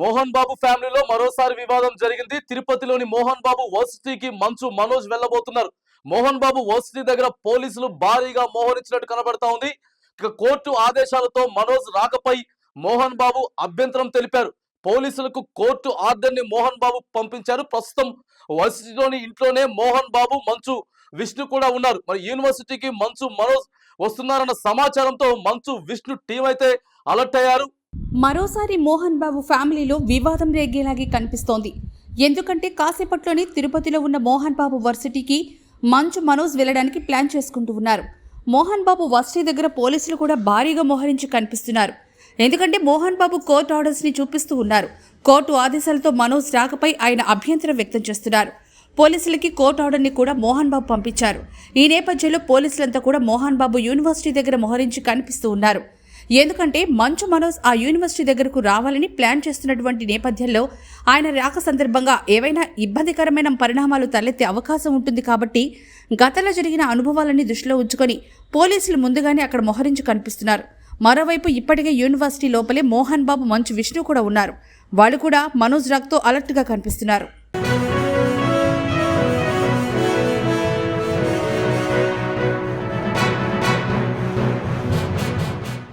మోహన్ బాబు ఫ్యామిలీలో మరోసారి వివాదం జరిగింది. తిరుపతిలోని మోహన్ బాబు వర్సిటీకి మంచు మనోజ్ వెళ్ళబోతున్నారు మోహన్ బాబు వర్సిటీ దగ్గర పోలీసులు భారీగా మోహరించినట్టు కనబడతా ఉంది. ఇక కోర్టు ఆదేశాలతో మనోజ్ రాకపై మోహన్ బాబు అభ్యంతరం తెలిపారు. పోలీసులకు కోర్టు ఆర్డర్ని మోహన్ బాబు పంపించారు. ప్రస్తుతం వర్సిటీలోని ఇంట్లోనే మోహన్ బాబు మంచు విష్ణు కూడా ఉన్నారు. మరి యూనివర్సిటీకి మంచు మనోజ్ వస్తున్నారన్న సమాచారంతో మంచు విష్ణు టీం అయితే అలర్ట్ అయ్యారు. మరోసారి మోహన్ బాబు ఫ్యామిలీలో వివాదం రేగేలాగే కనిపిస్తోంది. ఎందుకంటే కాసేపట్లోనే తిరుపతిలో ఉన్న మోహన్ బాబు వర్సిటీకి మంచు మనోజ్ వెళ్ళడానికి ప్లాన్ చేసుకుంటూ ఉన్నారు. మోహన్ బాబు వర్సిటీ దగ్గర పోలీసులు కూడా భారీగా మోహరించి కనిపిస్తున్నారు. ఎందుకంటే మోహన్ బాబు కోర్టు ఆర్డర్స్ని చూపిస్తూ ఉన్నారు. కోర్టు ఆదేశాలతో మనోజ్ రాకపై ఆయన అభ్యంతరం వ్యక్తం చేస్తున్నారు. పోలీసులకి కోర్టు ఆర్డర్ని కూడా మోహన్ బాబు పంపించారు. ఈ నేపథ్యంలో పోలీసులంతా కూడా మోహన్ బాబు యూనివర్సిటీ దగ్గర మోహరించి కనిపిస్తూ ఉన్నారు. ఎందుకంటే మంచు మనోజ్ ఆ యూనివర్సిటీ దగ్గరకు రావాలని ప్లాన్ చేస్తున్నటువంటి నేపథ్యంలో ఆయన రాక సందర్భంగా ఏవైనా ఇబ్బందికరమైన పరిణామాలు తలెత్తే అవకాశం ఉంటుంది కాబట్టి గతంలో జరిగిన అనుభవాలన్నీ దృష్టిలో ఉంచుకొని పోలీసులు ముందుగానే అక్కడ మొహరించి కనిపిస్తున్నారు. మరోవైపు ఇప్పటికే యూనివర్సిటీ లోపలే మోహన్ బాబు మంచు విష్ణు కూడా ఉన్నారు. వాళ్ళు కూడా మనోజ్ రాక్తో అలర్ట్గా కనిపిస్తున్నారు.